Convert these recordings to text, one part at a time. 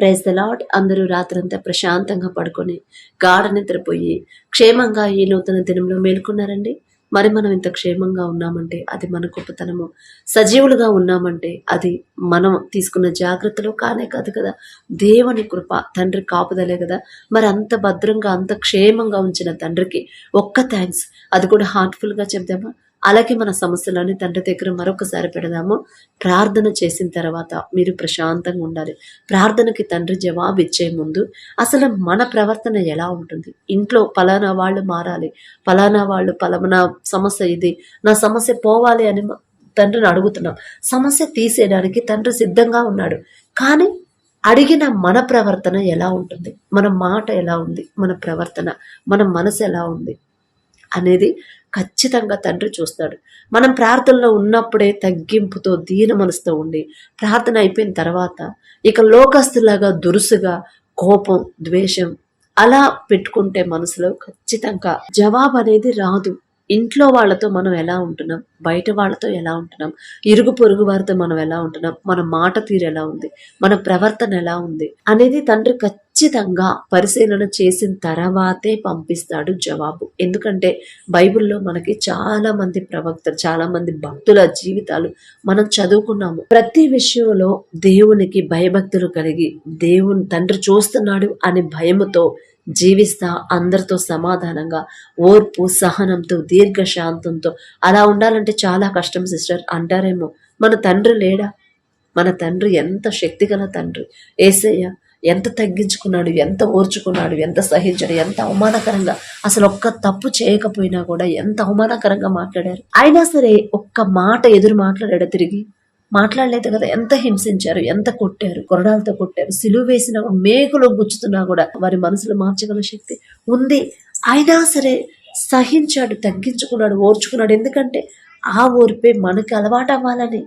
Praise the lord అందరూ రాత్రంతా ప్రశాంతంగా పడుకొని గాఢ నిద్రపోయి క్షేమంగా ఈ నూతన దినంలో మేల్కొన్నారండి. మరి మనం ఇంత క్షేమంగా ఉన్నామంటే అది మన గొప్పతనము? సజీవులుగా ఉన్నామంటే అది మనం తీసుకున్న జాగ్రత్తలు కానే కాదు కదా? దేవుని కృప తండ్రి కాపుదలే కదా? మరి అంత భద్రంగా అంత క్షేమంగా ఉంచిన తండ్రికి ఒక్క థ్యాంక్స్ అది కూడా హార్ట్ఫుల్గా చెప్దామా? అలాగే మన సమస్యలని తండ్రి దగ్గర మరొకసారి పెడదాము. ప్రార్థన చేసిన తర్వాత మీరు ప్రశాంతంగా ఉండాలి. ప్రార్థనకి తండ్రి జవాబు ఇచ్చే ముందు అసలు మన ప్రవర్తన ఎలా ఉంటుంది? ఇంట్లో పలానా వాళ్ళు మారాలి. పలానా వాళ్ళు పలానా సమస్య ఇది. నా సమస్య పోవాలి అని తండ్రిని అడుగుతున్నాం. సమస్య తీసేయడానికి తండ్రి సిద్ధంగా ఉన్నాడు. కానీ అడిగిన మన ప్రవర్తన ఎలా ఉంటుంది? మన మాట ఎలా ఉంది? మన ప్రవర్తన మన మనసు ఎలా ఉంది? అనేది ఖచ్చితంగా తండ్రి చూస్తాడు. మనం ప్రార్థనలో ఉన్నప్పుడే తగ్గింపుతో దీన మనసుతో ఉండి ప్రార్థన అయిపోయిన తర్వాత ఇక లోకస్తులాగా దురుసుగా కోపం ద్వేషం అలా పెట్టుకుంటే మనసులో ఖచ్చితంగా జవాబు అనేది రాదు. ఇంట్లో వాళ్ళతో మనం ఎలా ఉంటున్నాం? బయట వాళ్ళతో ఎలా ఉంటున్నాం? ఇరుగు పొరుగు వారితో మనం ఎలా ఉంటున్నాం? మన మాట తీరు ఎలా ఉంది? మన ప్రవర్తన ఎలా ఉంది? అనేది తండ్రి ఖచ్చితంగా పరిశీలన చేసిన తర్వాతే పంపిస్తాడు జవాబు. ఎందుకంటే బైబిల్లో మనకి చాలా మంది ప్రవక్తలు చాలా మంది భక్తుల జీవితాలు మనం చదువుకున్నాము. ప్రతి విషయంలో దేవునికి భయభక్తులు కలిగి దేవుని తండ్రి చూస్తున్నాడు అనే భయముతో జీవిస్తా అందరితో సమాధానంగా ఓర్పు సహనంతో దీర్ఘశాంతంతో. అలా ఉండాలంటే చాలా కష్టం సిస్టర్. అంటారేమో మన తండ్రి లేడా? మన తండ్రి ఎంత శక్తిగల తండ్రి. ఏసయ్య ఎంత తగ్గించుకున్నాడు ఎంత ఓర్చుకున్నాడు ఎంత సహించాడు ఎంత అవమానకరంగా. అసలు ఒక్క తప్పు చేయకపోయినా కూడా ఎంత అవమానకరంగా మాట్లాడారు. అయినా సరే ఒక్క మాట ఎదురు మాట్లాడాడు తిరిగి? మాట్లాడలేదు కదా ఎంత హింసించారు ఎంత కొట్టారు కొరడాలతో కొట్టారు సిలువ వేసిన మేకులో గుచ్చుతున్నా కూడా వారి మనసులో మార్చగల శక్తి ఉంది. అయినా సరే సహించాడు తగ్గించుకున్నాడు ఓర్చుకున్నాడు. ఎందుకంటే ఆ ఓర్పే మనకి అలవాటు అవ్వాలని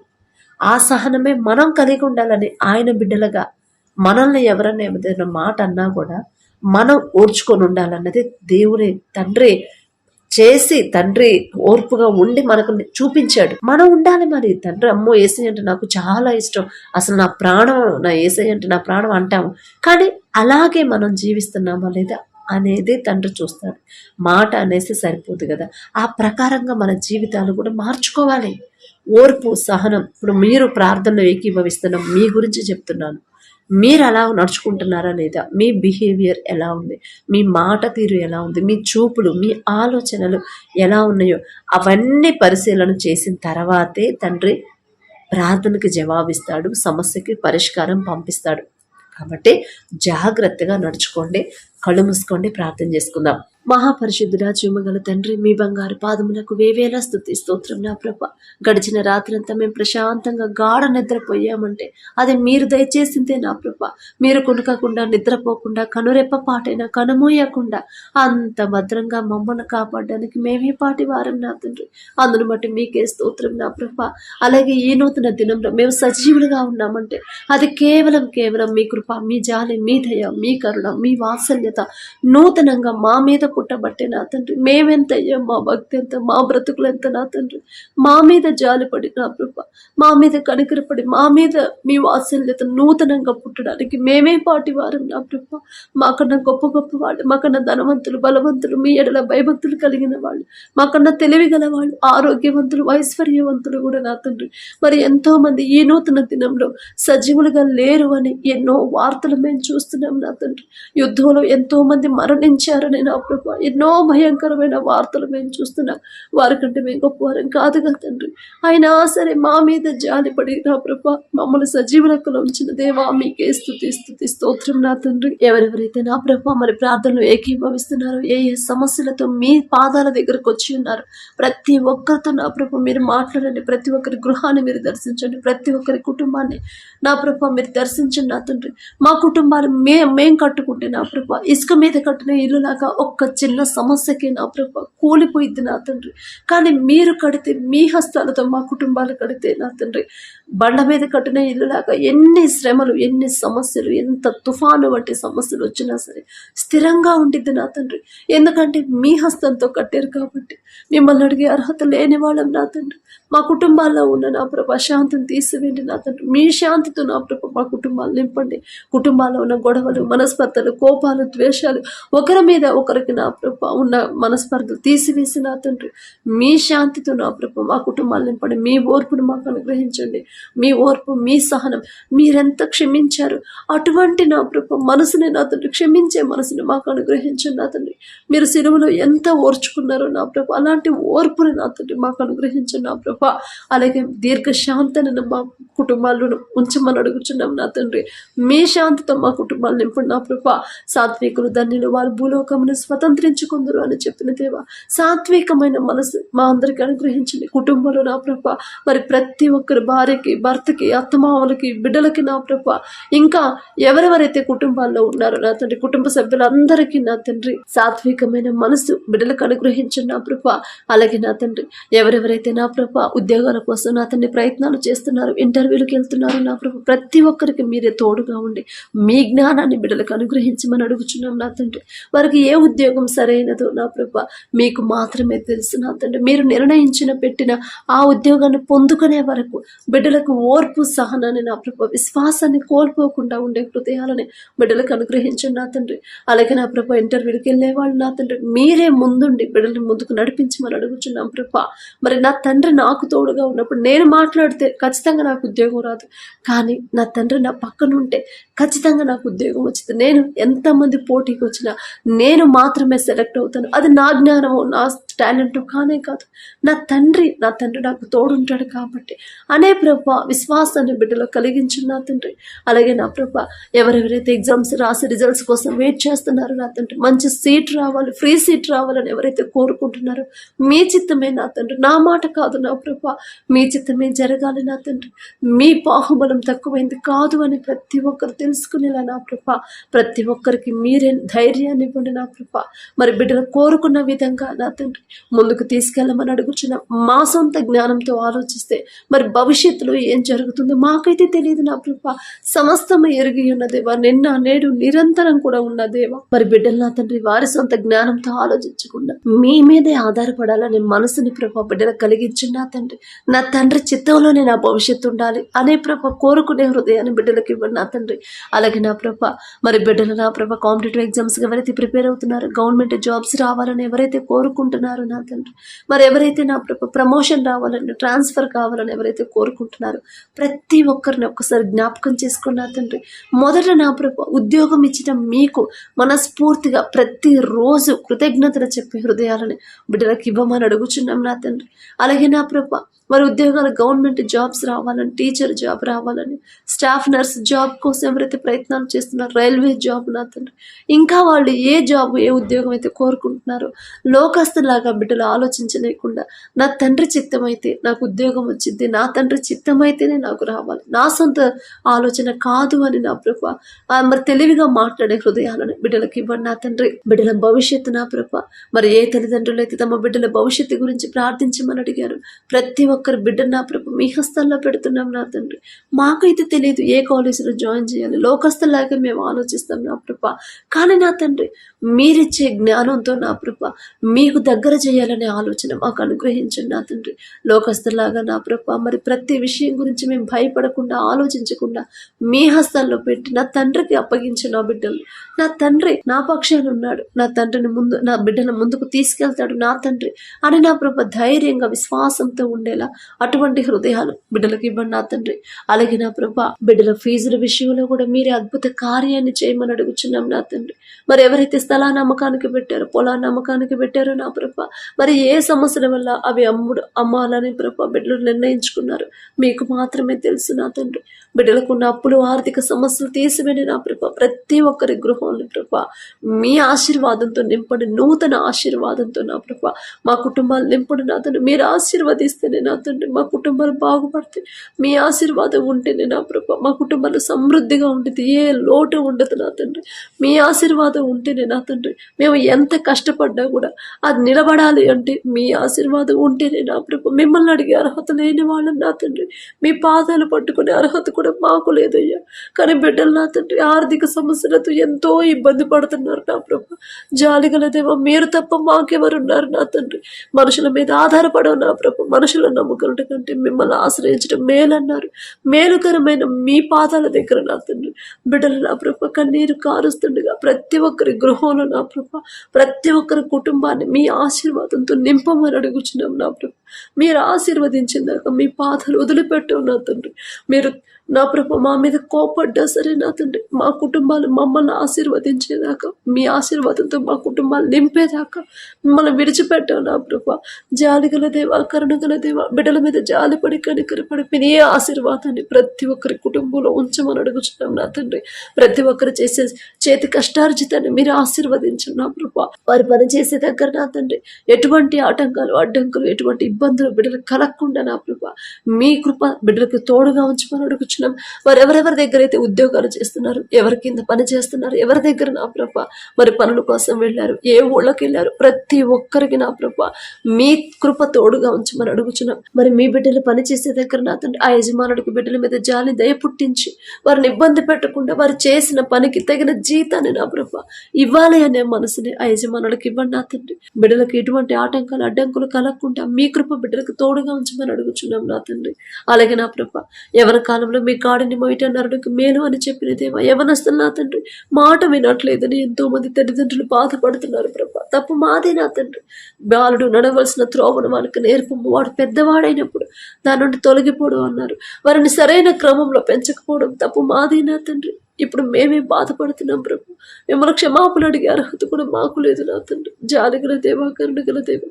ఆ సహనమే మనం కలిగి ఉండాలని ఆయన బిడ్డలుగా మనల్ని ఎవరన్నా ఏదైనా మాట అన్నా కూడా మనం ఓర్చుకొని ఉండాలన్నది దేవుని తండ్రి చేసి తండ్రి ఓర్పుగా ఉండి మనకు చూపించాడు. మనం ఉండాలి మరి. తండ్రి అమ్మో ఏసై అంటే నాకు చాలా ఇష్టం. అసలు నా ప్రాణం నా ఏసై అంటే నా ప్రాణం అంటాము. కానీ అలాగే మనం జీవిస్తున్నామా లేదా అనేది తండ్రి చూస్తాడు. మాట అనేసి సరిపోదు కదా. ఆ ప్రకారంగా మన జీవితాలు కూడా మార్చుకోవాలి. ఓర్పు సహనం. ఇప్పుడు మీరు ప్రార్థనలో ఏకీభవిస్తున్నాం. మీ గురించి చెప్తున్నాను. మీరు అలా నడుచుకుంటున్నారా లేదా? మీ బిహేవియర్ ఎలా ఉంది? మీ మాట తీరు ఎలా ఉంది? మీ చూపులు మీ ఆలోచనలు ఎలా ఉన్నాయో అవన్నీ పరిశీలన చేసిన తర్వాతే తండ్రి ప్రార్థనకి జవాబిస్తాడు సమస్యకి పరిష్కారం పంపిస్తాడు. కాబట్టి జాగ్రత్తగా నడుచుకోండి కళ్ళు మూసుకోండి ప్రార్థన చేసుకుందాం. మహాపరిశుద్ధుడా చూమగల తండ్రి మీ బంగారు పాదములకు వేవేలా స్థుతి స్తోత్రం నా ప్రభ. గడిచిన రాత్రంతా మేము ప్రశాంతంగా గాఢ నిద్రపోయామంటే అది మీరు దయచేసిందే నా ప్రభ. మీరు కొనుకకుండా నిద్రపోకుండా కనురెప్ప పాటైనా కనుమూయకుండా అంత భద్రంగా మమ్మల్ని కాపాడడానికి మేమే పాటి వారం నా తండ్రి. అందును బట్టి మీకే స్తోత్రం నా ప్రభ. అలాగే ఈ నూతన దినంలో మేము సజీవులుగా ఉన్నామంటే అది కేవలం కేవలం మీ కృప మీ జాలి మీ దయ మీ కరుణ మీ వాత్సల్యత నూతనంగా మా మీద పుట్టబట్టే నా తండ్రి. మేమెంత అయ్యాం మా భక్తి ఎంత మా బ్రతుకులు ఎంత నా తండ్రి. మా మీద జాలిపడి నా ప్రభ మా మీద కనికరపడి మా మీద మీ వాత్సల్యత నూతనంగా పుట్టడానికి మేమే పాటి వారం నా ప్రభ. మాకన్నా గొప్ప గొప్ప వాళ్ళు మాకన్నా ధనవంతులు బలవంతులు మీ ఎడల భయభక్తులు కలిగిన వాళ్ళు మాకన్నా తెలివి గల వాళ్ళు ఆరోగ్యవంతులు ఐశ్వర్యవంతులు కూడా నా తండ్రి. మరి ఎంతో మంది ఈ నూతన దినంలో సజీవులుగా లేరు అని ఎన్నో వార్తలు మేము చూస్తున్నాం నా తండ్రి. యుద్ధంలో ఎంతో మంది మరణించారని నా ప్రభు. ఎన్నో భయంకరమైన వార్తలు మేము చూస్తున్నాం వారికంటే మేము గొప్పవారం కాదు కదా తండ్రి. అయినా సరే మా మీద జాలిపడి నా ప్రభా మమ్మల్ని సజీవులకు ఉంచిన దేవా మీకే స్థుతి స్థుతి స్తోత్రం నా తండ్రి. ఎవరెవరైతే నా ప్రభా మరి ప్రార్థనలు ఏకీభవిస్తున్నారో ఏ ఏ సమస్యలతో మీ పాదాల దగ్గరకు వచ్చి ఉన్నారు ప్రతి ఒక్కరితో నా ప్రభు మీరు మాట్లాడండి. ప్రతి ఒక్కరి గృహాన్ని మీరు దర్శించండి. ప్రతి ఒక్కరి కుటుంబాన్ని నా ప్రభు మీరు దర్శించండి నా తండ్రి. మా కుటుంబాలు మే మేం కట్టుకుంటే నా ప్రభు ఇసుక మీద కట్టిన ఇల్లులాగా ఒక్క చిన్న సమస్యకి నా ప్రభ కూలిపోయింది నా తండ్రి. కానీ మీరు కడితే మీ హస్తాలతో మా కుటుంబాలు కడితే నా తండ్రి బండ మీద కట్టిన ఇల్లులాగా ఎన్ని శ్రమలు ఎన్ని సమస్యలు ఎంత తుఫాను వంటి సమస్యలు వచ్చినా సరే స్థిరంగా ఉండిద్ది నా తండ్రి. ఎందుకంటే మీ హస్తంతో కట్టారు కాబట్టి మిమ్మల్ని అడిగే అర్హత లేని వాళ్ళం నా తండ్రి. మా కుటుంబాల్లో ఉన్న నా ప్రభ శాంతిని తీసివేయండి నా తండ్రి. మీ శాంతితో నా ప్రభ మా కుటుంబాలు నింపండి. కుటుంబాల్లో ఉన్న గొడవలు మనస్పర్ధలు కోపాలు ద్వేషాలు ఒకరి మీద ఒకరికి నా నా ప్రభ ఉన్న మనస్పర్ధలు తీసివేసి నా తండ్రి. మీ శాంతితో నా ప్రభ మా కుటుంబాలు నింపండి. మీ ఓర్పును మాకు అనుగ్రహించండి. మీ ఓర్పు మీ సహనం మీరెంత క్షమించారు? అటువంటి నా ప్రభ మనసుని నా తండ్రి క్షమించే మనసుని మాకు అనుగ్రహించండి నా తండ్రి. మీరు సిలువలో ఎంత ఓర్చుకున్నారో నా ప్రభ అలాంటి ఓర్పుని నా తండ్రి మాకు అనుగ్రహించండి నా ప్రభ. అలాగే దీర్ఘ శాంతిని మా కుటుంబాలను ఉంచమని అడుగుచున్నాం నా తండ్రి. మీ శాంతితో మా కుటుంబాలు నింపండి నా ప్రభ. సాత్వికులు ధన్యులు వారు భూలోకమును స్వతంత్రించుకుందరు అని చెప్పిన దేవ సాత్వికమైన మనసు మా అందరికి అనుగ్రహించండి. కుటుంబంలో నా ప్రభ మరి ప్రతి ఒక్కరి భార్యకి భర్తకి అత్తమామలకి బిడ్డలకి నా ప్రభ ఇంకా ఎవరెవరైతే కుటుంబాల్లో ఉన్నారో నా తండ్రి కుటుంబ సభ్యులందరికీ నా తండ్రి సాత్వికమైన మనసు బిడ్డలకు అనుగ్రహించండి నా ప్రభ. అలాగే నా తండ్రి ఎవరెవరైతే నా ప్రభ ఉద్యోగాల కోసం నా తండ్రి ప్రయత్నాలు చేస్తున్నారు ఇంటర్వ్యూలకు వెళ్తున్నారు నా ప్రభ ప్రతి ఒక్కరికి మీరే తోడుగా ఉండి మీ జ్ఞానాన్ని బిడ్డలకు అనుగ్రహించమని అడుగుచున్నాం నా తండ్రి. వారికి ఏ ఉద్యోగం సరైనదో నా ప్రభ. మీకు మాత్రమే తెలుసు నా తండ్రి. మీరు నిర్ణయించిన పెట్టిన ఆ ఉద్యోగాన్ని పొందుకునే వరకు బిడ్డలకు ఓర్పు సహనాన్ని నా ప్రభ. విశ్వాసాన్ని కోల్పోకుండా ఉండే హృదయాలని బిడ్డలకు అనుగ్రహించండి నా తండ్రి. అలాగే నా ప్రభ ఇంటర్వ్యూకి వెళ్ళే వాళ్ళు నా తండ్రి. మీరే ముందుండి బిడ్డల్ని ముందుకు నడిపించమని అడుగుతున్నాం ప్రభ. మరి నా తండ్రి నాకు తోడుగా ఉన్నప్పుడు నేను మాట్లాడితే ఖచ్చితంగా నాకు ఉద్యోగం రాదు. కానీ నా తండ్రి నా పక్కన ఉంటే ఖచ్చితంగా నాకు ఉద్యోగం వచ్చింది. నేను ఎంతమంది పోటీకి వచ్చినా నేను మాత్రం మాత్రమే సెలెక్ట్ అవుతాను. అది నా జ్ఞానము నా టాలెంట్ కానే కాదు. నా తండ్రి నా తండ్రి నాకు తోడుంటాడు కాబట్టి. అనే ప్రభ విశ్వాసాన్ని బిడ్డలో కలిగించు నా తండ్రి. అలాగే నా ప్రభ ఎవరెవరైతే ఎగ్జామ్స్ రాసి రిజల్ట్స్ కోసం వెయిట్ చేస్తున్నారో నా తండ్రి మంచి సీట్ రావాలి ఫ్రీ సీట్ రావాలని ఎవరైతే కోరుకుంటున్నారో మీ చిత్తమే నా తండ్రి. నా మాట కాదు నా ప్రభ మీ చిత్తమే జరగాలి నా తండ్రి. మీ బాహుబలం తక్కువైంది కాదు అని ప్రతి ఒక్కరు తెలుసుకునేలా నా ప్రభ ప్రతి ఒక్కరికి మీరే ధైర్యాన్ని ఇవ్వండి నా ప్రభ. మరి బిడ్డలు కోరుకున్న విధంగా నా తండ్రి ముందుకు తీసుకెళ్ళమని అడుగుచున్న మా సొంత జ్ఞానంతో ఆలోచిస్తే మరి భవిష్యత్తులో ఏం జరుగుతుందో మాకైతే తెలియదు నా ప్రభ. సమస్తము ఎరిగి ఉన్న దేవా నిన్న నేడు నిరంతరం కూడా ఉన్న దేవా. మరి బిడ్డలు నా తండ్రి వారి సొంత జ్ఞానంతో ఆలోచించకుండా మీ మీదే ఆధారపడాలని మనసుని ప్రభ బిడ్డలు కలిగించండి నా తండ్రి. నా తండ్రి చిత్తంలోనే నా భవిష్యత్తు ఉండాలి అనే ప్రభ కోరుకునే హృదయాన్ని బిడ్డలకు ఇవ్వండి నా తండ్రి. అలాగే నా ప్రభ మరి బిడ్డలు నా ప్రభ కాంపిటేటివ్ ఎగ్జామ్స్ ఎవరైతే ప్రిపేర్ అవుతున్నారు గవర్నమెంట్ జాబ్స్ రావాలని ఎవరైతే కోరుకుంటున్నారో నా తండ్రి మరి ఎవరైతే నా ప్రమోషన్ రావాలని ట్రాన్స్ఫర్ కావాలని ఎవరైతే కోరుకుంటున్నారో ప్రతి ఒక్కరిని ఒక్కసారి జ్ఞాపకం చేసుకున్న తండ్రి. మొదట నా ప్రభు ఉద్యోగం ఇచ్చిన మీకు మనస్ఫూర్తిగా ప్రతిరోజు కృతజ్ఞతలు చెప్పే హృదయాలని బిడ్డలకు ఇవ్వమని అడుగుచున్నాం నా తండ్రి. అలాగే నా ప్రభు మరి ఉద్యోగాలు గవర్నమెంట్ జాబ్స్ రావాలని టీచర్ జాబ్ రావాలని స్టాఫ్ నర్స్ జాబ్ కోసం ఎవరైతే ప్రయత్నాలు చేస్తున్నారో రైల్వే జాబ్ నా తండ్రి. ఇంకా వాళ్ళు ఏ జాబ్ ఏ ఉద్యోగం అయితే కోరుకుంటున్నారో లోకస్తులాగా బిడ్డలు ఆలోచించలేకుండా నా తండ్రి చిత్తం అయితే నాకు ఉద్యోగం వచ్చింది నా తండ్రి చిత్తం అయితేనే నాకు రావాలి. నా సొంత ఆలోచన కాదు అని నా ప్రభ మరి తెలివిగా మాట్లాడే హృదయాలను బిడ్డలకి ఇవ్వండి నా తండ్రి. బిడ్డల భవిష్యత్తు నా ప్రభ మరి ఏ తల్లిదండ్రులు అయితే తమ బిడ్డల భవిష్యత్తు గురించి ప్రార్థించమని అడిగారు ప్రతి ఒక్క ఒక్కరు బిడ్డ నా ప్రభు మీ హస్తాల్లో పెడుతున్నాం నా తండ్రి. మాకైతే తెలియదు ఏ కాలేజీలో జాయిన్ చేయాలి. లోకస్తులాగా మేము ఆలోచిస్తాం నా ప్రభ. కానీ నా తండ్రి మీరిచ్చే జ్ఞానంతో నా ప్రభ మీకు దగ్గర చేయాలనే ఆలోచన మాకు అనుగ్రహించండి నా తండ్రి. లోకస్తులాగా నా ప్రభ మరి ప్రతి విషయం గురించి మేము భయపడకుండా ఆలోచించకుండా మీ హస్తాల్లో పెట్టి నా తండ్రికి అప్పగించి నా బిడ్డలు. నా తండ్రి నా పక్షాన ఉన్నాడు. నా తండ్రిని ముందు నా బిడ్డను ముందుకు తీసుకెళ్తాడు నా తండ్రి. అని నా ప్రభ ధైర్యంగా విశ్వాసంతో ఉండేలా అటువంటి హృదయాలు బిడ్డలకు ఇవ్వండి నా తండ్రి. అలాగే నా ప్రభా బిడ్డల ఫీజుల విషయంలో కూడా మీరే అద్భుత కార్యాన్ని చేయమని అడుగుచున్నాం నా తండ్రి. మరి ఎవరైతే స్థలా నమ్మకానికి పెట్టారో పొలా నమ్మకానికి పెట్టారో నా ప్రభా మరి ఏ సమస్యల వల్ల అవి అమ్ముడు అమ్మాలని ప్రభా బిడ్డలు నిర్ణయించుకున్నారు మీకు మాత్రమే తెలుసు నా తండ్రి. బిడ్డలకు ఉన్న అప్పులు ఆర్థిక సమస్యలు తీసివేని నా ప్రభా. ప్రతి ఒక్కరి గృహంలో ప్రభా మీ ఆశీర్వాదంతో నింపడి నూతన ఆశీర్వాదంతో నా ప్రభా మా కుటుంబాలు నింపడు నా తండ్రి. మీరు ఆశీర్వదిస్తేనే నా నా మా కుటుంబాలు బాగుపడతాయి మీ ఆశీర్వాదం ఉంటేనే నా ప్రభ మా కుటుంబాలు సమృద్ధిగా ఉంటుంది ఏ లోటు ఉండదు నా తండ్రి. మీ ఆశీర్వాదం ఉంటేనే నా తండ్రి. మేము ఎంత కష్టపడ్డా కూడా అది నిలబడాలి అంటే మీ ఆశీర్వాదం ఉంటేనే నా ప్రభు. మిమ్మల్ని అడిగే అర్హత లేని వాళ్ళం నా తండ్రి. మీ పాదాలు పట్టుకునే అర్హత కూడా మాకు లేదయ్యా. కానీ బిడ్డలు నా తండ్రి ఆర్థిక సమస్యలతో ఎంతో ఇబ్బంది పడుతున్నారు నా ప్రభు. జాలిగలదేమో మీరు తప్ప మాకెవరున్నారు నా తండ్రి. మనుషుల మీద ఆధారపడవు నా ప్రభు. మనుషులను నమ్ముకున్నట్టు కంటే మిమ్మల్ని ఆశ్రయించడం మేలన్నారు. మేలుకరమైన మీ పాదాల దగ్గర నా తండ్రి. బిడ్డలు నా ప్రభ కన్నీరు కారుస్తుండగా ప్రతి ఒక్కరి గృహంలో నా ప్రభ ప్రతి ఒక్కరి కుటుంబాన్ని మీ ఆశీర్వాదంతో నింపమని అడుగుచున్నాం నా ప్రభ. మీరు ఆశీర్వదించిందాక మీ పాదాలు వదిలిపెట్టవు నా తండ్రి. మీరు నా ప్రభు మా మీద కోపడ్డా సరే నా తండ్రి. మా కుటుంబాలు మమ్మల్ని ఆశీర్వదించేదాకా మీ ఆశీర్వాదంతో మా కుటుంబాలు నింపేదాకా మిమ్మల్ని విడిచిపెట్టావు నా ప్రభు. జాలిగల దేవ కరుణగల దేవ బిడ్డల మీద జాలిపడి కనికరపడి మీ ఆశీర్వాదాన్ని ప్రతి ఒక్కరి కుటుంబంలో ఉంచమని అడుగుతున్నాం నా తండ్రి. ప్రతి ఒక్కరు చేసే చేతి కష్టార్జితాన్ని మీరు ఆశీర్వదించండి నా ప్రభు. వారి పని చేసే దగ్గర నా తండ్రి ఎటువంటి ఆటంకాలు అడ్డంకులు ఎటువంటి ఇబ్బందులు బిడ్డలు కలగకుండా నా ప్రభు. మీ కృప బిడ్డలకు తోడుగా ఉంచమని అడుగుచున్నాం వారు ఎవరెవరి దగ్గర అయితే ఉద్యోగాలు చేస్తున్నారు ఎవరి కింద పని చేస్తున్నారు ఎవరి దగ్గర నా ప్రభ? మరి పనుల కోసం వెళ్ళారు ఏ ఊళ్ళకి వెళ్ళారు? ప్రతి ఒక్కరికి నా ప్రభ మీ కృప తోడుగా ఉంచమని అడుగుచున్నాం. మరి మీ బిడ్డలు పని చేసే దగ్గర నా తండ్రి ఆ యజమానుడికి బిడ్డల మీద జాలి దయ పుట్టించి వారిని ఇబ్బంది పెట్టకుండా వారు చేసిన పనికి తగిన జీతాన్ని నా ప్రభ ఇవ్వాలి అనే మనసుని ఆ యజమానుడికి ఇవ్వండి నా తండ్రి. బిడ్డలకు ఎటువంటి ఆటంకాలు అడ్డంకులు కలగకుండా మీ కృప బిడ్డలకు తోడుగా ఉంచమని అడుగుచున్నాం నా తండ్రి. అలాగే నా ప్రభ ఎవరి కాలంలో మీ కాడిని మొయిట నరుడికి మేలు అని చెప్పిన దేవా యవనస్తులు నా తండ్రి మాట వినట్లేదని ఎంతో మంది తల్లిదండ్రులు బాధపడుతున్నారు ప్రభా. తప్పు మాదే నా తండ్రి. బాలుడు నడవలసిన త్రోవను వానికి నేర్పము. వాడు పెద్దవాడైనప్పుడు దాని నుండి తొలగిపోవడం అన్నారు. వారిని సరైన క్రమంలో పెంచకపోవడం తప్పు మాదే నా తండ్రి. ఇప్పుడు మేమే బాధపడుతున్నాం ప్రభు. మిమ్మల్ని క్షమాపణ అడిగే అర్హత కూడా మాకు లేదు నా తండ్రి. జాలి గల దేవ కరుణ గల దేవ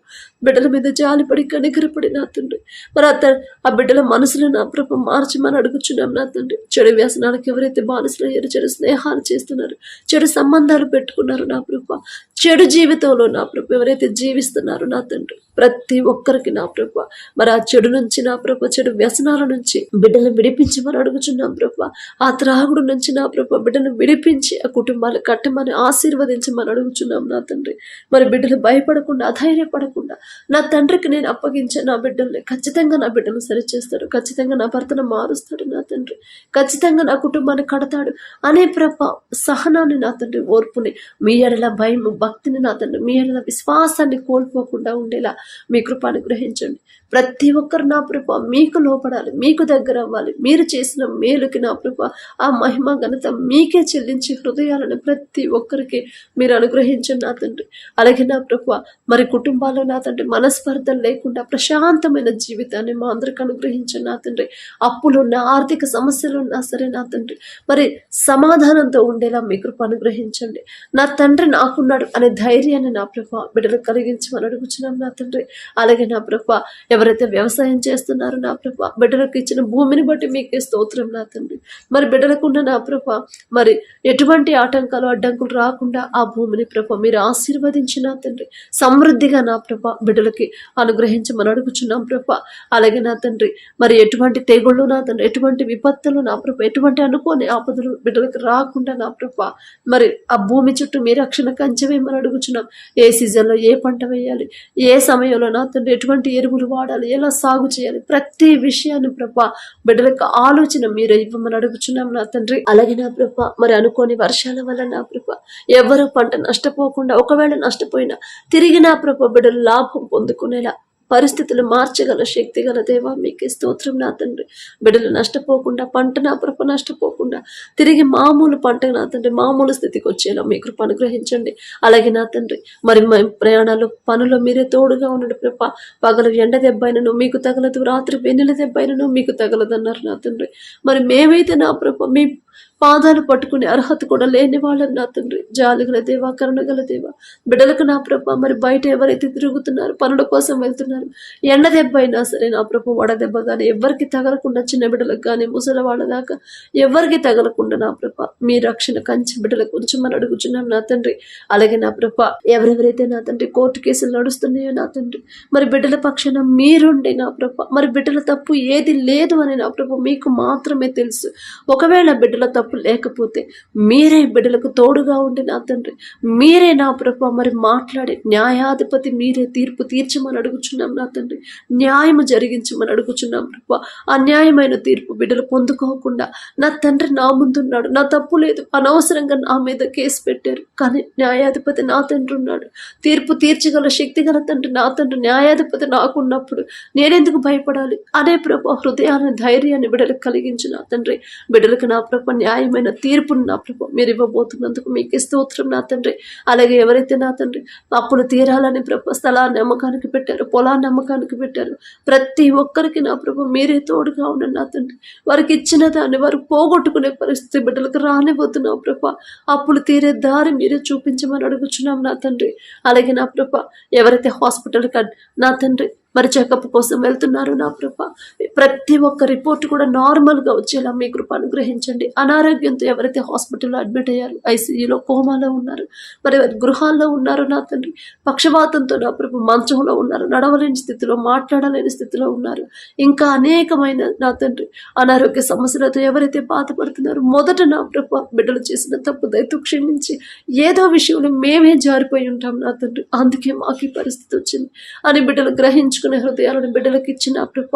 బిడ్డల మీద జాలిపడి కనికరపడి నా తండ్రి. మరి అత ఆ బిడ్డల మనసులో నా ప్రభు మార్చమని అడుగుచున్నాం నా తండ్రి. చెడు వ్యసనాలకు ఎవరైతే బానిసలు అయ్యారో చెడు స్నేహాలు చేస్తున్నారు చెడు సంబంధాలు పెట్టుకున్నారు నా ప్రభు చెడు జీవితంలో నా ప్రభు ఎవరైతే జీవిస్తున్నారో నా తండ్రి ప్రతి ఒక్కరికి నా ప్రభు. మరి ఆ చెడు నుంచి నా ప్రభు చెడు వ్యసనాల నుంచి బిడ్డలు విడిపించి విడిపించమని అడుగుచున్నాం ప్రభు. ఆ త్రాగుడు నుంచి నా ప్రభు బిడ్డను విడిపించి ఆ కుటుంబాలు కట్టమని ఆశీర్వదించి మనం అడుగుచున్నాం నా తండ్రి. మరి బిడ్డలు భయపడకుండా అధైర్యపడకుండా నా తండ్రికి నేను అప్పగించే నా బిడ్డల్ని ఖచ్చితంగా నా బిడ్డను సరిచేస్తాడు ఖచ్చితంగా నా భర్తను మారుస్తాడు నా తండ్రి. ఖచ్చితంగా నా కుటుంబాన్ని కడతాడు. అనే ప్రభ సహనాన్ని నా తండ్రి ఓర్పుని మీ ఎడల భయం భక్తిని నా తండ్రి మీ విశ్వాసాన్ని కోల్పోకుండా ఉండేలా మీ కృప గ్రహించండి ప్రతి ఒక్కరు నా ప్రభ మీకు లోపడాలి మీకు దగ్గర అవ్వాలి. మీరు చేసిన మేలుకి నా ప్రభ ఆ మహిమ ఘనత మీకే చెల్లించి హృదయాలను ప్రతి ఒక్కరికి మీరు అనుగ్రహించండి నా తండ్రి. అలాగే నా ప్రభ మరి కుటుంబాల్లో నా తండ్రి మనస్పర్ధలు లేకుండా ప్రశాంతమైన జీవితాన్ని మా అందరికి అనుగ్రహించండి నా తండ్రి. అప్పులున్న ఆర్థిక సమస్యలు ఉన్నా సరే నా తండ్రి మరి సమాధానంతో ఉండేలా మీ కృప అనుగ్రహించండి. నా తండ్రి నాకున్నాడు అనే ధైర్యాన్ని నా ప్రభ బిడ్డలకు కలిగించమని అడుగుచున్నాం నా తండ్రి. అలాగే నా ప్రభ ఎవరైతే వ్యవసాయం చేస్తున్నారో నా ప్రభ బిడ్డలకు ఇచ్చిన భూమిని బట్టి మీకే స్తోత్రం నా తండ్రి. మరి బిడ్డలకు ఉన్న నా ప్రభ మరి ఎటువంటి ఆటంకాలు అడ్డంకులు రాకుండా ఆ భూమిని ప్రభ మీరు ఆశీర్వదించిన తండ్రి. సమృద్ధిగా నా ప్రభ బిడ్డలకి అనుగ్రహించమని అడుగుచున్నాం ప్రభ. అలాగే నా తండ్రి మరి ఎటువంటి తెగుళ్ళు నా తండ్రి ఎటువంటి విపత్తులు నా ప్రభ ఎటువంటి అనుకోని ఆపదలు బిడ్డలకు రాకుండా నా ప్రభ మరి ఆ భూమి చుట్టూ మీ రక్షణ కంచవేమని అడుగుచున్నాం ఏ సీజన్లో ఏ పంట వేయాలి ఏ సమయంలో నా తండ్రి ఎటువంటి ఎరువులు వాడాలి ఎలా సాగు చేయాలి ప్రతి విషయాన్ని ప్రభా బిడ్డలకు ఆలోచన మీరు ఇవ్వమని అడుగుచున్నాం నా తండ్రి. అలాగే నా ప్రభ మరి అనుకోని వర్షాల వల్ల నా ప్రభ ఎవరు పంట నష్టపోకుండా ఒకవేళ నష్టపోయినా తిరిగి నా ప్రభ బిడ్డలు లాభం పొందుకునేలా పరిస్థితులు మార్చగల శక్తి గల దేవా మీకే స్తోత్రం నా తండ్రి. బిడ్డలు నష్టపోకుండా పంట నా కృప నష్టపోకుండా తిరిగి మామూలు పంట నా తండ్రి మామూలు స్థితికి వచ్చేలా మీ కృప అనుగ్రహించండి. అలాగే నా తండ్రి మరి ప్రయాణాలు పనులు మీరే తోడుగా ఉండడు కృప పగలు ఎండ దెబ్బైనను మీకు తగలదు రాత్రి వెన్నెల దెబ్బైనను మీకు తగలదన్నారు నా తండ్రి. మరి మేమైతే నా ప్రభ మీ పాదాలు పట్టుకునే అర్హత కూడా లేని వాళ్ళని నా తండ్రి. జాలిగల దేవా కరుణగల దేవా బిడ్డలకు నా ప్రభ మరి బయట ఎవరైతే తిరుగుతున్నారు పనుల కోసం వెళ్తున్నారు ఎండ దెబ్బ అయినా సరే నా ప్రభ వడ దెబ్బ కానీ ఎవరికి తగలకుండా చిన్న బిడ్డలకు కానీ ముసలి వాళ్ళ దాకా ఎవరికి తగలకుండా నా ప్రభ మీ రక్షణ కంచి బిడ్డలకు ఉంచమని అడుగుచున్నాం నా తండ్రి. అలాగే నా ప్రభ ఎవరెవరైతే నా తండ్రి కోర్టు కేసులు నడుస్తున్నాయో నా తండ్రి మరి బిడ్డల పక్షాన మీరుండే నా ప్రభ మరి బిడ్డల తప్పు ఏది లేదు అని నా ప్రభ మీకు మాత్రమే తెలుసు. ఒకవేళ బిడ్డల తప్పు లేకపోతే మీరే బిడ్డలకు తోడుగా ఉండి నా తండ్రి. మీరే నా ప్రభు మరి మాట్లాడి న్యాయాధిపతి మీరే తీర్పు తీర్చమని అడుగుచున్నాం నా తండ్రి. న్యాయము జరిగించమని అడుగుచున్నాం ప్రభు. అన్యాయమైన తీర్పు బిడ్డలు పొందుకోకుండా నా తండ్రి నా ముందున్నాడు. నా తప్పు లేదు. అనవసరంగా నా మీద కేసు పెట్టారు. కానీ న్యాయాధిపతి నా తండ్రి ఉన్నాడు. తీర్పు తీర్చగల శక్తి గల తండ్రి నా తండ్రి. న్యాయాధిపతి నాకున్నప్పుడు నేనెందుకు భయపడాలి? అనే ప్రభు హృదయాన్ని ధైర్యాన్ని బిడ్డలకు కలిగించిన నా తండ్రి. బిడ్డలకు నా ప్రభ న్యాయమైన తీర్పును నా ప్రభు మీరు ఇవ్వబోతున్నందుకు మీకు స్తోత్రం నా తండ్రి. అలాగే ఎవరైతే నా తండ్రి అప్పుడు తీరాలని ప్రభ స్థలాన్ని నమ్మకానికి పెట్టారు పొలాన్ని నమ్మకానికి పెట్టారు ప్రతి ఒక్కరికి నా ప్రభు మీరే తోడుగా ఉండండి నా తండ్రి. వారికి ఇచ్చిన దాన్ని వారు పోగొట్టుకునే పరిస్థితి బిడ్డలకు రానిపోతున్నావు ప్రభ. అప్పులు తీరే దారి మీరే చూపించమని అడుగుచున్నాం నా తండ్రి. అలాగే నా ప్రభ ఎవరైతే హాస్పిటల్కి నా తండ్రి మరి చెకప్ కోసం వెళ్తున్నారు నా కృప ప్రతి ఒక్క రిపోర్ట్ కూడా నార్మల్గా వచ్చేలా మీ కృప అనుగ్రహించండి. అనారోగ్యంతో ఎవరైతే హాస్పిటల్లో అడ్మిట్ అయ్యారు ఐసీయూలో కోమాలో ఉన్నారు మరి గృహాల్లో ఉన్నారు నా తండ్రి. పక్షవాతంతో నా ప్రభు మంచంలో ఉన్నారు నడవలేని స్థితిలో మాట్లాడలేని స్థితిలో ఉన్నారు. ఇంకా అనేకమైన నా తండ్రి అనారోగ్య సమస్యలతో ఎవరైతే బాధపడుతున్నారో మొదట నా ప్రభు బిడ్డలు చేసిన తప్పు దయతో క్షమించి ఏదో విషయంలో మేమే జారిపోయి ఉంటాం నా తండ్రి. అందుకే మాకు ఈ పరిస్థితి వచ్చింది. అని బిడ్డలు గ్రహించు గ్రహించుకునే హృదయాలను బిడ్డలకు ఇచ్చి నా ప్రభ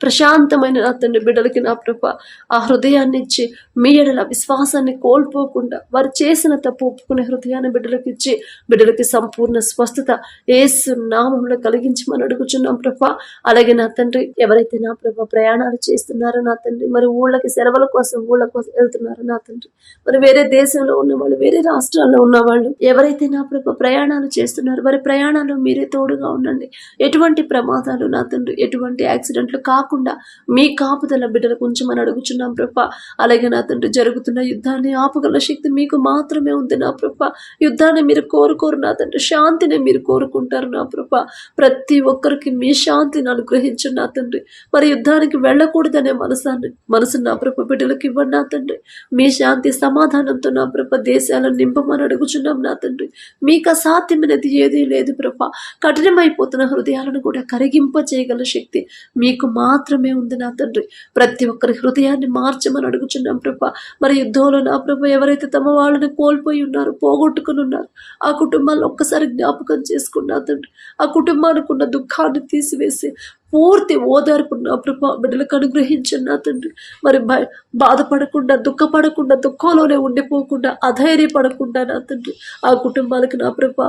ప్రశాంతమైన నా తండ్రి బిడ్డలకి నా ప్రభ ఆ హృదయాన్ని ఇచ్చి మీ ఎడల విశ్వాసాన్ని కోల్పోకుండా వారు చేసిన తప్పు ఒప్పుకునే హృదయాన్ని బిడ్డలకు ఇచ్చి బిడ్డలకి సంపూర్ణ స్వస్థత ఏసు నామంలో కలిగించమని అడుగుచున్నాం ప్రభ అలాగే నా తండ్రి ఎవరైతే నా ప్రభ ప్రయాణాలు చేస్తున్నారో నా తండ్రి మరి ఊళ్ళకి సెలవుల కోసం ఊళ్ళ కోసం వెళ్తున్నారో నా తండ్రి మరి వేరే దేశంలో ఉన్న వాళ్ళు వేరే రాష్ట్రాల్లో ఉన్న వాళ్ళు ఎవరైతే నా ప్రభ ప్రయాణాలు చేస్తున్నారో వారి ప్రయాణాలు మీరే తోడుగా ఉండండి. ఎటువంటి ప్రమాదాలు నా తండ్రి. ఎటువంటి యాక్సిడెంట్లు కాకుండా మీ కాపుదల బిడ్డలకు ఉంచమని అడుగుచున్నాం ప్రభ. అలాగే నా తండ్రి జరుగుతున్న యుద్ధాన్ని ఆపగల శక్తి మీకు మాత్రమే ఉంది నా ప్రభ. యుద్ధాన్ని మీరు కోరుకోరు నా తండ్రి. శాంతిని మీరు కోరుకుంటారు నా ప్రభ. ప్రతి ఒక్కరికి మీ శాంతిని అనుగ్రహించు నా తండ్రి. మరి యుద్ధానికి వెళ్ళకూడదనే మనసాన్ని మనసు నా ప్రభ బిడ్డలకు ఇవ్వండి నా తండ్రి. మీ శాంతి సమాధానంతో నా ప్రభ దేశాలను నింపమని అడుగుచున్నాం నా తండ్రి. మీకు అసాధ్యమైనది ఏదీ లేదు ప్రభ. కఠినమైపోతున్న హృదయాలను కూడా కరిగింప చేయగల శక్తి మీకు మాత్రమే ఉంది నా తండ్రి. ప్రతి ఒక్కరి హృదయాన్ని మార్చమని అడుగుచున్నాం ప్రభ. మరి యుద్ధంలో నా ప్రభ ఎవరైతే తమ వాళ్ళని కోల్పోయి ఉన్నారు పోగొట్టుకుని ఉన్నారు ఆ కుటుంబాలను ఒక్కసారి జ్ఞాపకం చేసుకున్నా తండ్రి ఆ కుటుంబానికి ఉన్న దుఃఖాన్ని తీసివేసి పూర్తి ఓదార్పు నా ప్రభా బిడ్డలకు అనుగ్రహించండి నా తండ్రి. మరి భయ బాధపడకుండా దుఃఖపడకుండా దుఃఖంలోనే ఉండిపోకుండా అధైర్యపడకుండా నా తండ్రి. ఆ కుటుంబాలకు నా ప్రభా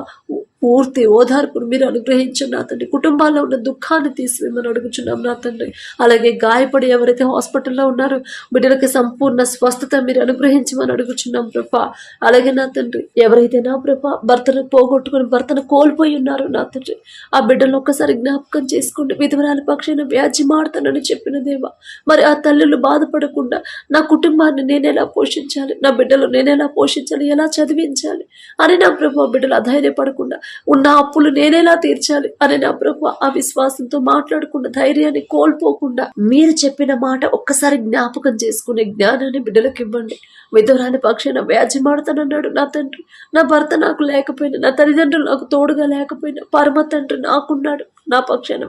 పూర్తి ఓదార్పును మీరు అనుగ్రహించండి నా తండ్రి. కుటుంబాల్లో ఉన్న దుఃఖాన్ని తీసివేమని అడుగుచున్నాం నా తండ్రి. అలాగే గాయపడి ఎవరైతే హాస్పిటల్లో ఉన్నారో బిడ్డలకి సంపూర్ణ స్వస్థత మీరు అనుగ్రహించమని అడుగుచున్నాం ప్రభా. అలాగే నా తండ్రి ఎవరైతే నా ప్రభా భర్తను పోగొట్టుకుని భర్తను కోల్పోయి ఉన్నారో నా తండ్రి ఆ బిడ్డలు ఒక్కసారి జ్ఞాపకం చేసుకోండి. విధవరాల పక్షాన వ్యాజ్యమాడతానని చెప్పిన దేవా మరి ఆ తల్లులు బాధపడకుండా నా కుటుంబాన్ని నేనెలా పోషించాలి? నా బిడ్డలు నేనెలా పోషించాలి? ఎలా చదివించాలి? అని నా ప్రభు బిడ్డలు అధైర్యపడకుండా ఉన్న అప్పులు నేనెలా తీర్చాలి? అని నా ప్రభు ఆ విశ్వాసంతో మాట్లాడకుండా ధైర్యాన్ని కోల్పోకుండా మీరు చెప్పిన మాట ఒక్కసారి జ్ఞాపకం చేసుకునే జ్ఞానాన్ని బిడ్డలకు ఇవ్వండి. విధవరాని పక్షాన వ్యాజ్యమాడతానన్నాడు నా తండ్రి. నా భర్త నాకు లేకపోయినా నా తల్లిదండ్రులు నాకు తోడుగా లేకపోయినా పరమ తండ్రి నాకున్నాడు. నా పక్షాన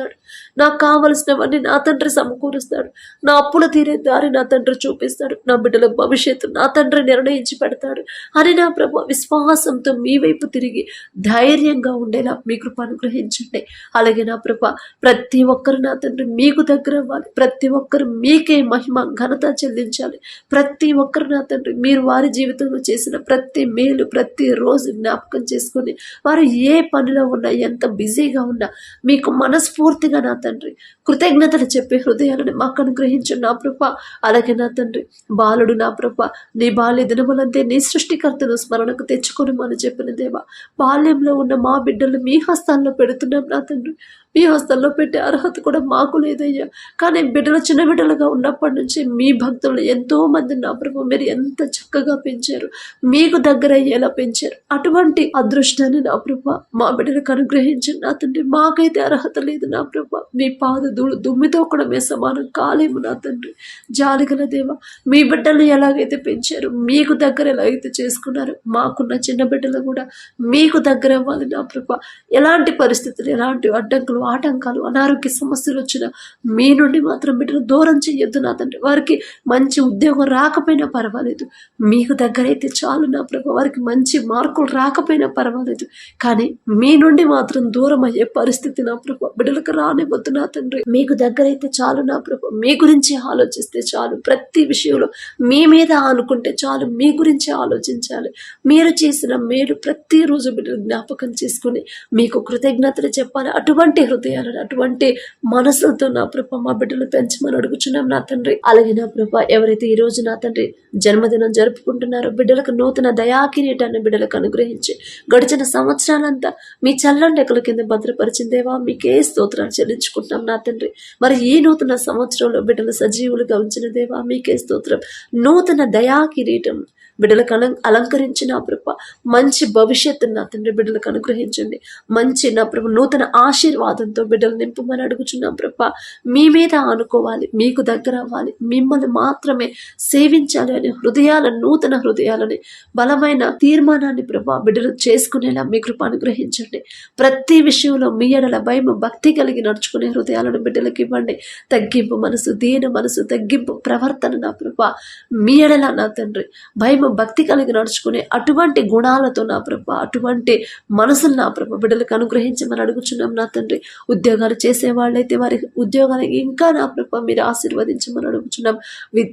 వ్యాజ్యమాడతాడు నాకు కావలసినవన్నీ నా తండ్రి సమకూరుస్తాడు. నా అప్పులు తీరే దారి నా తండ్రి చూపిస్తాడు. నా బిడ్డల భవిష్యత్తు నా తండ్రి నిర్ణయించి పెడతాడు. అని నా ప్రభు విశ్వాసంతో మీ వైపు తిరిగి ధైర్యంగా ఉండేలా మీ కృప అనుగ్రహించండి. అలాగే నా ప్రభ ప్రతి ఒక్కరు నా తండ్రి మీకు దగ్గర అవ్వాలి. ప్రతి ఒక్కరు మీకే మహిమ ఘనత చెల్లించాలి. ప్రతి ఒక్కరు నా తండ్రి మీరు వారి జీవితంలో చేసిన ప్రతి మేలు ప్రతి రోజు జ్ఞాపకం చేసుకొని వారు ఏ పనిలో ఉన్నా ఎంత బిజీగా ఉన్నా మీకు మనస్ఫూర్తి మనస్ఫూర్తిగా నా తండ్రి. కృతజ్ఞతలు చెప్పే హృదయాలను మాకు అనుగ్రహించు నా ప్రభ. అలాగే నా తండ్రి బాలుడు నా ప్రభ. నీ బాల్య దినములంతే నీ సృష్టికర్తను స్మరణకు తెచ్చుకొని అని చెప్పిన దేవా. బాల్యంలో ఉన్న మా బిడ్డలు మీ హస్తాల్లో పెడుతున్నాం నా తండ్రి. మీ హస్తంలో పెట్టే అర్హత కూడా మాకు లేదయ్యా. కానీ బిడ్డలు చిన్న బిడ్డలుగా ఉన్నప్పటి నుంచి మీ భక్తులు ఎంతో మంది నా ప్రభు మీరు ఎంత చక్కగా పెంచారు. మీకు దగ్గర అయ్యేలా పెంచారు. అటువంటి అదృష్టాన్ని నా ప్రభు మా బిడ్డలకు అనుగ్రహించండి నా తండ్రి మాకైతే అర్హత లేదు నా ప్రభు. మీ పాద ధూళి దుమ్మితో కూడా మేము సమానం కాలేము నా తండ్రి. జాలిగల దేవ మీ బిడ్డలు ఎలాగైతే పెంచారు మీకు దగ్గర ఎలాగైతే చేసుకున్నారు మాకున్న చిన్న బిడ్డలు కూడా మీకు దగ్గర అవ్వాలి నా ప్రభ. ఎలాంటి పరిస్థితులు ఎలాంటి అడ్డంకులు ఆటంకాలు అనారోగ్య సమస్యలు వచ్చిన మీ నుండి మాత్రం బిడ్డలు దూరం చేయొద్దు నా తండ్రి. వారికి మంచి ఉద్యోగం రాకపోయినా పర్వాలేదు. మీకు దగ్గర అయితే చాలు నా ప్రభు. వారికి మంచి మార్కులు రాకపోయినా పర్వాలేదు. కానీ మీ నుండి మాత్రం దూరం అయ్యే పరిస్థితి నా ప్రభు. బిడ్డలకు రానివ్వద్దు నా తండ్రి. మీకు దగ్గర అయితే చాలు నా ప్రభు. మీ గురించి ఆలోచిస్తే చాలు. ప్రతి విషయంలో మీ మీద అనుకుంటే చాలు. మీ గురించి ఆలోచించాలి. మీరు చేసిన మేలు ప్రతిరోజు బిడ్డలు జ్ఞాపకం చేసుకుని మీకు కృతజ్ఞతలు చెప్పాలి. అటువంటి హృదయాలను అటువంటి మనసులతో నా ప్రభ మా బిడ్డలు పెంచమని అడుగుచున్నాం నా తండ్రి. అలాగే నా ప్రభ ఎవరైతే ఈ రోజు నా తండ్రి జన్మదినం జరుపుకుంటున్నారో బిడ్డలకు నూతన దయాకిరీటాన్ని బిడ్డలకు అనుగ్రహించి గడిచిన సంవత్సరాలంతా మీ చల్లని రెక్కల కింద భద్రపరిచిందేవా మీకే స్తోత్రాలు చెల్లించుకుంటున్నాం నా తండ్రి. మరి ఈ నూతన సంవత్సరంలో బిడ్డలు సజీవులుగా ఉంచిన దేవా మీకే స్తోత్రం. నూతన దయా కిరీటం బిడ్డలకు అలం అలంకరించి నా ప్రభ. మంచి భవిష్యత్తు నా తండ్రి బిడ్డలకు అనుగ్రహించండి. మంచి నా ప్రభ నూతన ఆశీర్వాదంతో బిడ్డలు నింపమని అడుగుచున్నాం ప్రభ. మీ మీద ఆనుకోవాలి మీకు దగ్గర అవ్వాలి. మిమ్మల్ని మాత్రమే సేవించాలి అనే హృదయాల నూతన హృదయాలని బలమైన తీర్మానాన్ని ప్రభా బిడ్డలు చేసుకునేలా మీ కృప అనుగ్రహించండి. ప్రతి విషయంలో మీ ఎడల భయం భక్తి కలిగి నడుచుకునే హృదయాలను బిడ్డలకు ఇవ్వండి. తగ్గింపు మనసు దీన మనసు తగ్గింపు ప్రవర్తన నా ప్రభా. మీ ఎడల నా తండ్రి భయం భక్తి కలిగి నడుచుకునే అటువంటి గుణాలతో నా ప్రభ అటువంటి మనసులు నా ప్రభ బిడ్డలకు అనుగ్రహించమని అడుగుచున్నాం నా తండ్రి. ఉద్యోగాలు చేసేవాళ్ళైతే వారి ఉద్యోగానికి ఇంకా నా ప్రభ మీరు ఆశీర్వదించమని అడుగుచున్నాం.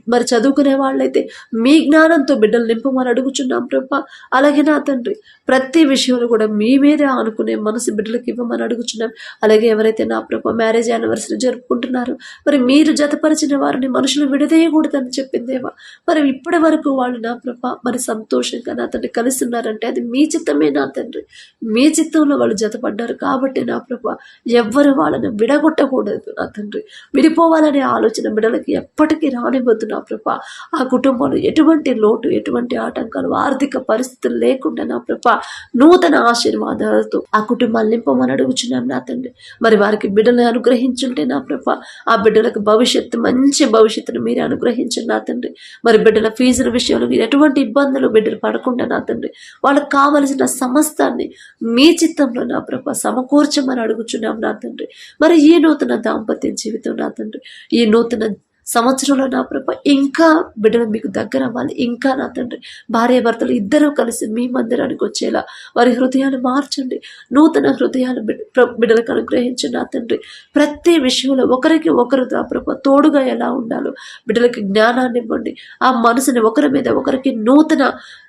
మరి చదువుకునే వాళ్ళైతే మీ జ్ఞానంతో బిడ్డలు నింపమని అడుగుచున్నాం ప్రభ. అలాగే నా తండ్రి ప్రతి విషయంలో కూడా మీ మీదే అనుకునే మనసు బిడ్డలకు ఇవ్వమని అడుగుచున్నాం. అలాగే ఎవరైతే నా ప్రభ మ్యారేజ్ యానివర్సరీ జరుపుకుంటున్నారో మరి మీరు జతపరిచిన వారిని మనుషులు విడదేయకూడదని చెప్పిందేవా మరి ఇప్పటి వరకు వాళ్ళు నా ప్రభ మరి సంతోషంగా నా తండ్రి కలిసి ఉన్నారంటే అది మీ చిత్తమే నా తండ్రి. మీ చిత్తంలో వాళ్ళు జతపడ్డారు కాబట్టి నా ప్రభ ఎవ్వరు వాళ్ళని విడగొట్టకూడదు నా తండ్రి. విడిపోవాలనే ఆలోచన బిడలకి ఎప్పటికీ రానివ్వద్దు నా ప్రభ. ఆ కుటుంబంలో ఎటువంటి లోటు ఎటువంటి ఆటంకాలు ఆర్థిక పరిస్థితులు లేకుండా నా ప్రభ నూతన ఆశీర్వాదాలతో ఆ కుటుంబాలు నింపమని అడుగుచున్నాం నా తండ్రి. మరి వారికి బిడ్డలు అనుగ్రహించుంటే నా ప్రభ ఆ బిడ్డలకు భవిష్యత్తు మంచి భవిష్యత్తును మీరు అనుగ్రహించండి నా తండ్రి. మరి బిడ్డల ఫీజుల విషయంలో మీరు ఎటువంటి ఇబ్బందులు బిడ్డలు పడకుండా నా తండ్రి వాళ్ళకి కావలసిన సమస్తాన్ని మీ చిత్తంలో నా ప్రభ సమకూర్చమని అడుగుచున్నాం నా తండ్రి. మరి ఈ నూతన దాంపత్య జీవితం నా తండ్రి ఈ నూతన సంవత్సరంలో నా ప్రభ ఇంకా బిడ్డలు మీకు దగ్గర అవ్వాలి. ఇంకా నా తండ్రి భార్య భర్తలు ఇద్దరూ కలిసి మీ మందిరానికి వచ్చేలా వారి హృదయాలు మార్చండి. నూతన హృదయాలు బిడ్డలకు అనుగ్రహించండి నా తండ్రి. ప్రతి విషయంలో ఒకరికి ఒకరు నా ప్రభ తోడుగా ఎలా ఉండాలో బిడ్డలకి జ్ఞానాన్ని ఇవ్వండి. ఆ మనసుని ఒకరి మీద ఒకరికి నూతన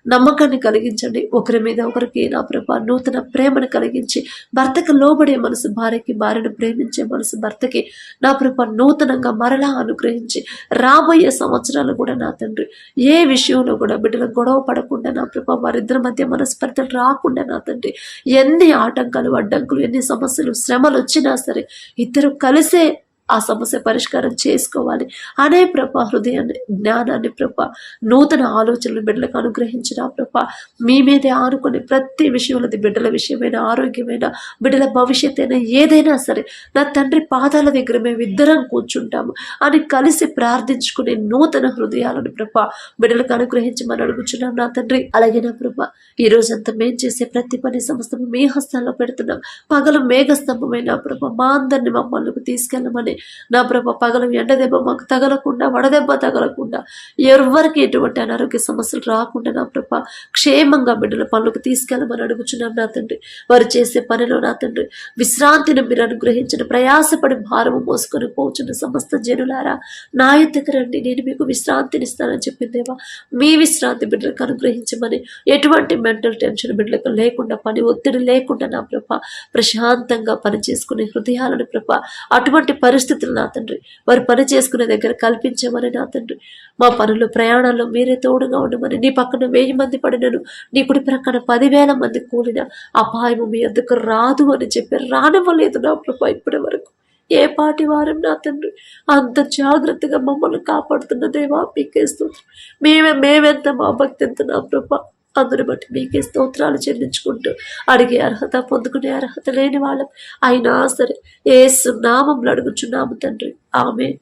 నమ్మకాన్ని కలిగించండి. ఒకరి మీద ఒకరికి నా ప్రభ నూతన ప్రేమను కలిగించి భర్తకు లోబడే మనసు భార్యకి భార్యను ప్రేమించే మనసు భర్తకి నా ప్రభ నూతనంగా మరలా అనుగ్రహించి రాబోయే సంవత్సరాలు కూడా నా తండ్రి ఏ విషయంలో కూడా బిడ్డలు గొడవ పడకుండా నా ప్రభ వారిద్దరి మధ్య మనస్పర్ధలు రాకుండా నా తండ్రి ఎన్ని ఆటంకాలు అడ్డంకులు ఎన్ని సమస్యలు శ్రమలు వచ్చినా సరే ఇద్దరు కలిసే ఆ సమస్య పరిష్కారం చేసుకోవాలి. అనే ప్రభ హృదయాన్ని జ్ఞానాన్ని ప్రభ నూతన ఆలోచనలు బిడ్డలకు అనుగ్రహించిన ప్రభ మీ మీదే ఆనుకుని ప్రతి విషయంలో అది బిడ్డల విషయమైన ఆరోగ్యమైన బిడ్డల భవిష్యత్ అయినా ఏదైనా సరే నా తండ్రి పాదాల దగ్గర మేము ఇద్దరం కూర్చుంటాము అని కలిసి ప్రార్థించుకునే నూతన హృదయాలను ప్రభ బిడ్డలకు అనుగ్రహించి మనం అడుగుచున్నాం నా తండ్రి. అలాగే నా ప్రభ ఈ రోజంతా మేము చేసే ప్రతి పని సమస్తము మీ హస్తాల్లో పెడుతున్నాం. పగలు మేఘస్తంభమైన ప్రభ మా అందరిని మమ్మల్ని తీసుకెళ్ళమని నా ప్రభ పగలు ఎండ దెబ్బ మాకు తగలకుండా వడదెబ్బ తగలకుండా ఎవరికి ఎటువంటి అనారోగ్య సమస్యలు రాకుండా నా ప్రభ క్షేమంగా బిడ్డల పనులకు తీసుకెళ్ళమని అడుగుచున్నాం నా తండ్రి. వారు చేసే పనిలో నా తండ్రి విశ్రాంతిని మీరు అనుగ్రహించిన ప్రయాసపడి భారము మోసుకొని పోచున్న సమస్త జనులారా నా ఎత్తుకు రండి నేను మీకు విశ్రాంతినిస్తానని చెప్పిందేవా మీ విశ్రాంతి బిడ్డలకు అనుగ్రహించమని ఎటువంటి మెంటల్ టెన్షన్ బిడ్డలకు లేకుండా పని ఒత్తిడి లేకుండా నా ప్రభ ప్రశాంతంగా పని చేసుకునే హృదయాలను ప్రభ అటువంటి పరిస్థితి పరిస్థితులు నా తండ్రి. వారు పని చేసుకునే దగ్గర కల్పించమని నా తండ్రి. మా పనులు ప్రయాణాల్లో మీరే తోడుగా ఉండమని నీ పక్కన వెయ్యి మంది పడినను నీ కుడి ప్రక్కన పదివేల మంది కూడిన అపాయము మీ అందుకు రాదు అని చెప్పి రానివ్వలేదు నా ప్రభా ఇప్పటి వరకు. ఏ పాటి వారం నా తండ్రి? అంత జాగ్రత్తగా మమ్మల్ని కాపాడుతున్న దేవా మీకేస్తుంది మేమే మేమెంత మా భక్తి ఎంత నా ప్రభా? అందుని బట్టి మీకే స్తోత్రాలు చెల్లించుకుంటూ అడిగే అర్హత పొందుకునే అర్హత లేని వాళ్ళం. అయినా సరే ఏసు నామంలో అడుగుచున్నాము తండ్రి. ఆమె